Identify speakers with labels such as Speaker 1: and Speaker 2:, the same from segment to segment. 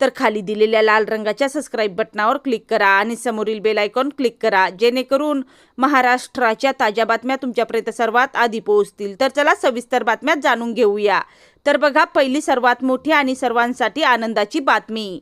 Speaker 1: तर खाली दिलेल्या लाल रंगाच्या सबस्क्राईब बटनावर क्लिक करा आणि समोरील बेल आयकॉन क्लिक करा जेणेकरून महाराष्ट्राच्या ताज्या बातम्या तुमच्यापर्यंत सर्वात आधी पोहोचतील. तर चला सविस्तर बातम्या जाणून घेऊया. तर बघा पहिली सर्वात मोठी आणि सर्वांसाठी आनंदाची बातमी.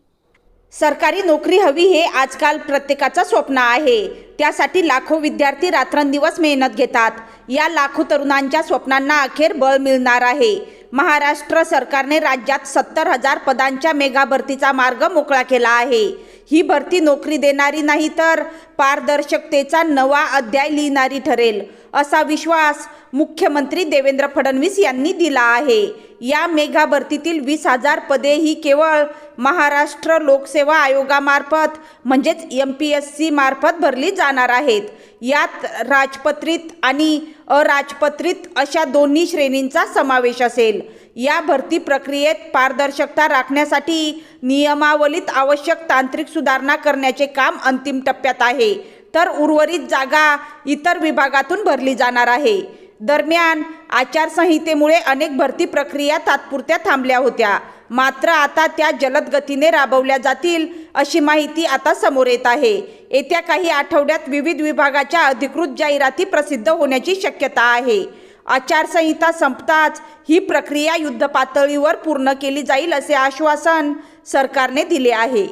Speaker 1: सरकारी नोकरी हवी हे आजकाल प्रत्येकाचं स्वप्न आहे. त्यासाठी लाखो विद्यार्थी रात्रंदिवस मेहनत घेतात. या लाखो तरुणांच्या स्वप्नांना अखेर बळ मिळणार आहे. महाराष्ट्र सरकारने राज्यात सत्तर हजार पदांच्या मेगा भरतीचा मार्ग मोकळा केला आहे. ही भरती नोकरी देणारी नाही तर पारदर्शकतेचा नवा अध्याय लिहिणारी ठरेल. असा विश्वास मुख्यमंत्री देवेंद्र फडणवीस यांनी दिला आहे. या मेघाभरतीतील वीस हजार पदे ही केवळ महाराष्ट्र लोकसेवा आयोगामार्फत म्हणजेच एम पी एस सी मार्फत भरली जाणार आहेत. यात राजपत्रित आणि अराजपत्रित अशा दोन्ही श्रेणींचा समावेश असेल. या भरती प्रक्रियेत पारदर्शकता राखण्यासाठी नियमावलीत आवश्यक तांत्रिक सुधारणा करण्याचे काम अंतिम टप्प्यात आहे. तर उर्वरित जागा इतर विभागातून भरली जाणार आहे. दरम्यान आचारसंहितेमुळे अनेक भरती प्रक्रिया तात्पुरत्या थांबल्या होत्या. मात्र आता त्या जलद गतीने राबवल्या जातील अशी माहिती आता समोर येत आहे. येत्या काही आठवड्यात विविध विभागाच्या अधिकृत जाहिराती प्रसिद्ध होण्याची शक्यता आहे. आचारसंहिता संपताच ही प्रक्रिया युद्धपातळीवर पूर्ण केली जाईल असे आश्वासन सरकारने दिले आहे.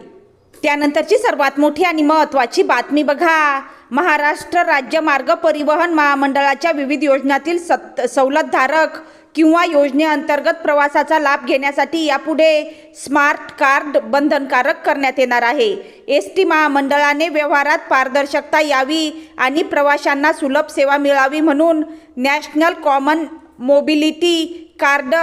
Speaker 1: त्यानंतरची सर्वात मोठी आणि महत्त्वाची बातमी बघा. महाराष्ट्र राज्य मार्ग परिवहन महामंडळाच्या विविध योजनातील सत सवलतधारक किंवा योजनेअंतर्गत प्रवासाचा लाभ घेण्यासाठी यापुढे स्मार्ट कार्ड बंधनकारक करण्यात येणार आहे. एस टी महामंडळाने व्यवहारात पारदर्शकता यावी आणि प्रवाशांना सुलभ सेवा मिळावी म्हणून national common mobility card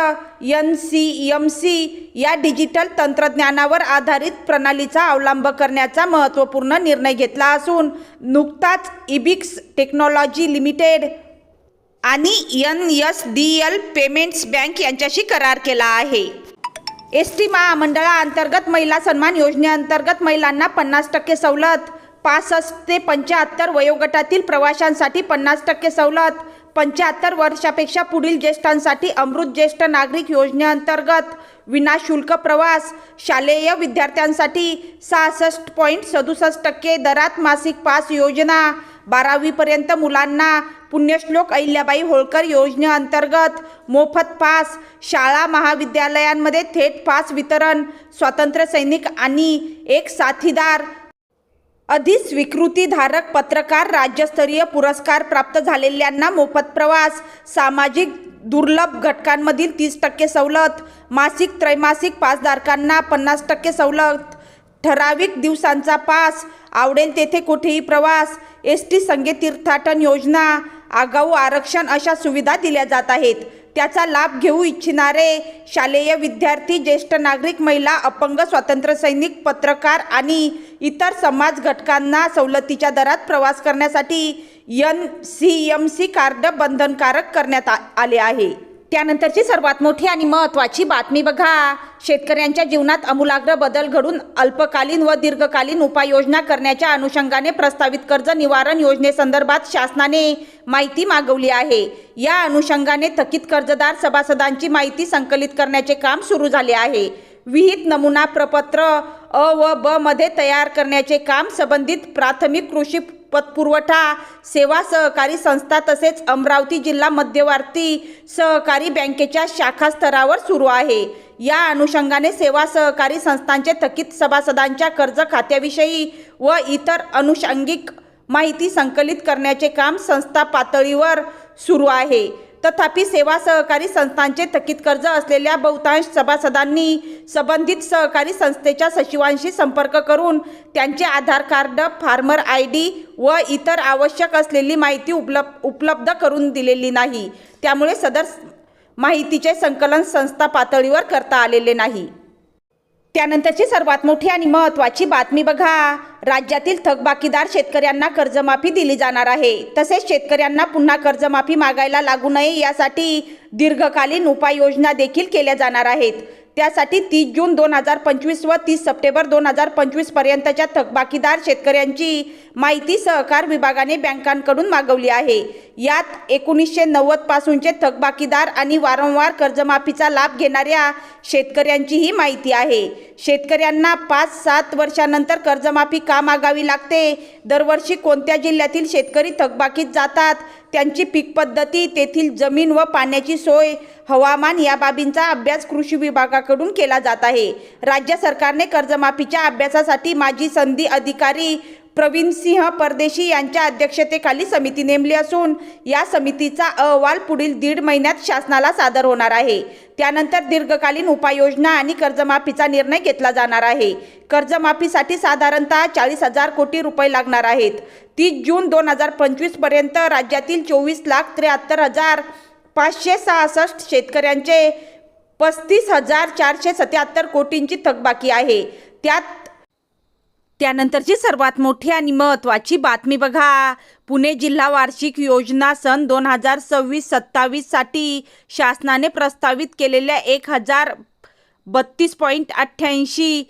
Speaker 1: N C M C या डिजिटल तंत्रज्ञानावर आधारित प्रणालीचा अवलंब करण्याचा महत्त्वपूर्ण निर्णय घेतला असून नुकताच इबिक्स टेक्नॉलॉजी लिमिटेड आणि N S D L payments bank यांच्याशी करार केला आहे. एस टी महामंडळाअंतर्गत महिला सन्मान योजनेअंतर्गत महिलांना पन्नास टक्के सवलत पासष्ट ते पंच्याहत्तर वयोगटातील प्रवाशांसाठी पन्नास टक्के सवलत पंच्याहत्तर वर्षापेक्षा पुढील ज्येष्ठांसाठी अमृत ज्येष्ठ नागरिक योजनेअंतर्गत विनाशुल्क प्रवास शालेय विद्यार्थ्यांसाठी सहासष्ट पॉईंट सदुसष्ट टक्के दरात मासिक पास योजना बारावीपर्यंत मुलांना पुण्यश्लोक अहिल्याबाई होळकर योजनेअंतर्गत मोफत पास शाळा महाविद्यालयांमध्ये थेट पास वितरण स्वातंत्र्य सैनिक आणि एक साथीदार. अधिस्वीकृतीधारक पत्रकार राज्यस्तरीय पुरस्कार प्राप्त झालेल्यांना मोफत प्रवास सामाजिक दुर्लभ घटकांमधील तीस टक्के सवलत मासिक त्रैमासिक पासधारकांना पन्नास टक्के सवलत ठराविक दिवसांचा पास आवडेल तेथे कुठेही प्रवास एस टी संघे तीर्थाटन योजना आगाऊ आरक्षण अशा सुविधा दिल्या जात आहेत. त्याचा लाभ घेऊ इच्छिणारे शालेय विद्यार्थी ज्येष्ठ नागरिक महिला अपंग स्वातंत्र्यसैनिक पत्रकार आणि इतर समाज घटकांना सवलतीच्या दरात प्रवास करण्यासाठी N C M C card बंधनकारक करण्यात आ- आले आहे. त्यानंतरची सर्वात मोठी आणि महत्त्वाची बातमी बघा. शेतकऱ्यांच्या जीवनात आमूलाग्र बदल घडून अल्पकालीन व दीर्घकालीन उपाययोजना करण्याच्या अनुषंगाने प्रस्तावित कर्ज निवारण योजनेसंदर्भात शासनाने माहिती मागवली आहे. या अनुषंगाने थकीत कर्जदार सभासदांची माहिती संकलित करण्याचे काम सुरू झाले आहे. विहित नमुना प्रपत्र अ व ब मध्ये तयार करण्याचे काम संबंधित प्राथमिक कृषी पतपुरवठा सेवा सहकारी संस्था तसेच अमरावती जिल्हा मध्यवर्ती सहकारी बँकेच्या शाखा स्तरावर सुरू आहे. या अनुषंगाने सेवा सहकारी संस्थांचे थकीत सभासदांच्या कर्ज खात्याविषयी व इतर अनुषंगिक माहिती संकलित करण्याचे काम संस्था पातळीवर सुरू आहे. तथापि सेवा सहकारी संस्थांचे थकीत कर्ज असलेल्या बहुतांश सभासदांनी संबंधित सहकारी संस्थेच्या सचिवांशी संपर्क करून त्यांचे Aadhaar card farmer I D व इतर आवश्यक असलेली माहिती उपलब्ध उपलब्ध करून दिलेली नाही. त्यामुळे सदर माहितीचे संकलन संस्था पातळीवर करता आलेले नाही. त्यानंतरची सर्वात मोठी आणि महत्त्वाची बातमी बघा. राज्यातील थकबाकीदार शेतकऱ्यांना कर्जमाफी दिली जाणार आहे. तसेच शेतकऱ्यांना पुन्हा कर्जमाफी मागायला लागू नये यासाठी दीर्घकालीन उपाययोजना देखील केल्या जाणार आहेत. त्यासाठी तीस जून दोन हजार पंचवीस व तीस सप्टेंबर दोन हजार पंचवीस पर्यंतच्या थकबाकीदार शेतकऱ्यांची माहिती सहकार विभागाने बँकांकडून मागवली आहे. यात एकोणीसशे नव्वद पासूनचे थकबाकीदार आणि वारंवार कर्जमाफीचा लाभ घेणाऱ्या शेतकऱ्यांचीही माहिती आहे. शेतकऱ्यांना पाच सात वर्षानंतर कर्जमाफी का मागावी लागते? दरवर्षी कोणत्या जिल्ह्यातील शेतकरी थकबाकीत जातात? त्यांची पीक पद्धती तेथील जमीन व पाण्याची सोय हवामान या बाबींचा अभ्यास कृषी विभागाकडून केला जात आहे. राज्य सरकारने कर्जमाफीच्या अभ्यासासाठी माजी संधी अधिकारी प्रवीण सिंह परदेशी यांच्या अध्यक्षतेखाली समिती नेमली असून या समितीचा अहवाल पुढील दीड महिन्यात शासनाला सादर होणार आहे. त्यानंतर दीर्घकालीन उपाययोजना आणि कर्जमाफीचा निर्णय घेतला जाणार आहे. कर्जमाफीसाठी साधारणतः चाळीस हजार कोटी रुपये लागणार आहेत. तीस जून दोन हजार पंचवीसपर्यंत राज्यातील चोवीस लाख त्र्याहत्तर हजार पाचशे सहासष्ट शेतकऱ्यांचे पस्तीस हजार चारशे सत्याहत्तर कोटींची थकबाकी आहे. त्यात त्यानंतरची सर्वात मोठी आणि महत्त्वाची बातमी बघा. पुणे जिल्हा वार्षिक योजना सन दोन हजार सव्वीस सत्तावीससाठी शासनाने प्रस्तावित केलेल्या एक हजार बत्तीस पॉईंट अठ्ठ्याऐंशी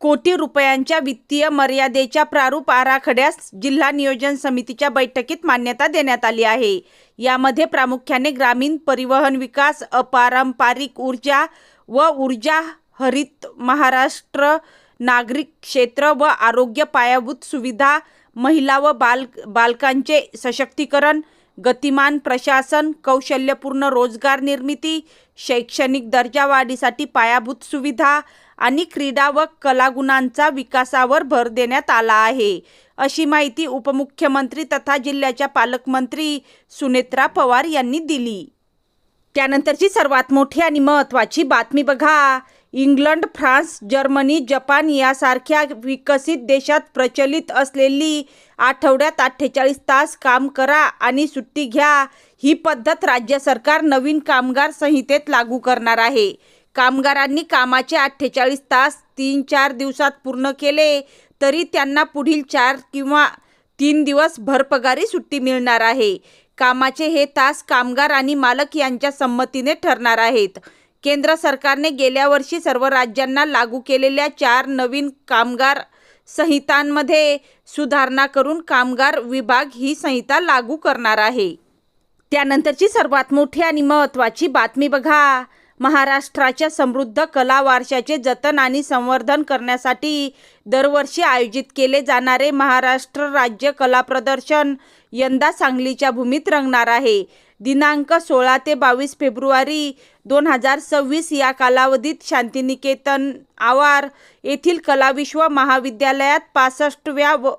Speaker 1: कोटी रुपयांच्या वित्तीय मर्यादेच्या प्रारूप आराखड्यास जिल्हा नियोजन समितीच्या बैठकीत मान्यता देण्यात आली आहे. यामध्ये प्रामुख्याने ग्रामीण परिवहन विकास अपारंपरिक ऊर्जा व ऊर्जा हरित महाराष्ट्र नागरिक क्षेत्र व आरोग्य पायाभूत सुविधा महिला व बाल बालकांचे सशक्तीकरण गतिमान प्रशासन कौशल्यपूर्ण रोजगार निर्मिती शैक्षणिक दर्जा वाढीसाठी पायाभूत सुविधा आणि क्रीडा व कलागुणांचा विकासावर भर देण्यात आला आहे. अशी माहिती उपमुख्यमंत्री तथा जिल्ह्याच्या पालकमंत्री सुनेत्रा पवार यांनी दिली. त्यानंतरची सर्वात मोठी आणि महत्त्वाची बातमी बघा. इंग्लंड फ्रान्स जर्मनी जपान यासारख्या विकसित देशात प्रचलित असलेली आठवड्यात अठ्ठेचाळीस तास काम करा आणि सुट्टी घ्या. ही पद्धत राज्य सरकार नवीन कामगार संहितेत लागू करणार आहे. कामगारांनी कामाचे अठ्ठेचाळीस तास तीन चार दिवसात पूर्ण केले तरी त्यांना पुढील चार किंवा तीन दिवस भरपगारी सुट्टी मिळणार आहे. कामाचे हे तास कामगार आणि मालक यांच्या संमतीने ठरणार आहेत. केंद्र सरकारने गेल्या वर्षी सर्व राज्यांना लागू केलेल्या चार नवीन कामगार संहितांमध्ये सुधारणा करून कामगार विभाग ही संहिता लागू करणार आहे. त्यानंतरची सर्वात मोठी आणि महत्त्वाची बातमी बघा. महाराष्ट्राच्या समृद्ध कला वारशाचे जतन आणि संवर्धन करण्यासाठी दरवर्षी आयोजित केले जाणारे महाराष्ट्र राज्य कला प्रदर्शन यंदा सांगलीच्या भूमीत रंगणार आहे. दिनांक सोळा ते बावीस फेब्रुवारी दोन हजार सव्वीस या कालावधीत शांतिनिकेतन आवार येथील कलाविश्व महाविद्यालयात पासष्टव्या व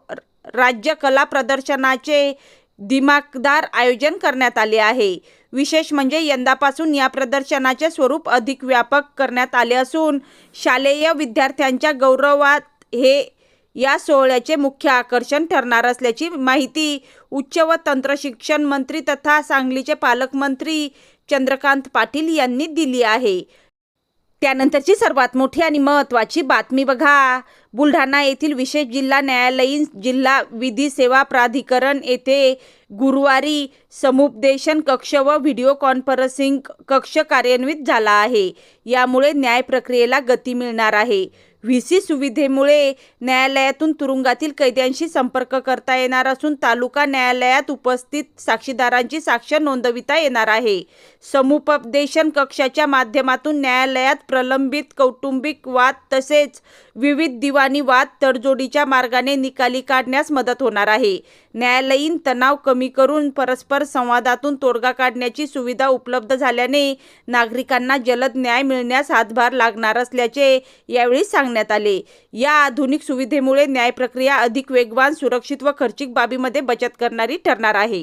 Speaker 1: राज्य कला प्रदर्शनाचे दिमागदार आयोजन करण्यात आले आहे. विशेष म्हणजे यंदापासून या प्रदर्शनाचे स्वरूप अधिक व्यापक करण्यात आले असून शालेय विद्यार्थ्यांच्या गौरवात हे या सोहळ्याचे मुख्य आकर्षण ठरणार असल्याची माहिती उच्च व तंत्रशिक्षण मंत्री तथा सांगलीचे पालकमंत्री चंद्रकांत पाटील यांनी दिली आहे. त्यानंतरची सर्वात मोठी आणि महत्त्वाची बातमी बघा. बुलढाणा येथील विशेष जिल्हा न्यायालयीन जिल्हा विधी सेवा प्राधिकरण येथे गुरुवारी समुपदेशन कक्ष व व्हिडिओ कॉन्फरन्सिंग कक्ष कार्यान्वित झाला आहे. यामुळे न्याय प्रक्रियेला गती मिळणार आहे. व्ही सी सुविधेमुळे न्यायालयातून तुरुंगातील कैद्यांशी संपर्क करता येणार असून तालुका न्यायालयात उपस्थित साक्षीदारांची साक्ष नोंदविता येणार आहे. समुपदेशन कक्षाच्या माध्यमातून न्यायालयात प्रलंबित कौटुंबिक वाद तसेच विविध दिवाणी वाद तडजोडीच्या मार्गाने निकाली काढण्यास मदत होणार आहे. न्यायालयीन तणाव कमी करून परस्पर संवादातून तोडगा काढण्याची सुविधा उपलब्ध झाल्याने नागरिकांना जलद न्याय मिळण्यास हातभार लागणार असल्याचे यावेळी सांगण्यात आले. या आधुनिक सुविधेमुळे न्याय प्रक्रिया अधिक वेगवान सुरक्षित व खर्चिक बाबीमध्ये बचत करणारी ठरणार आहे.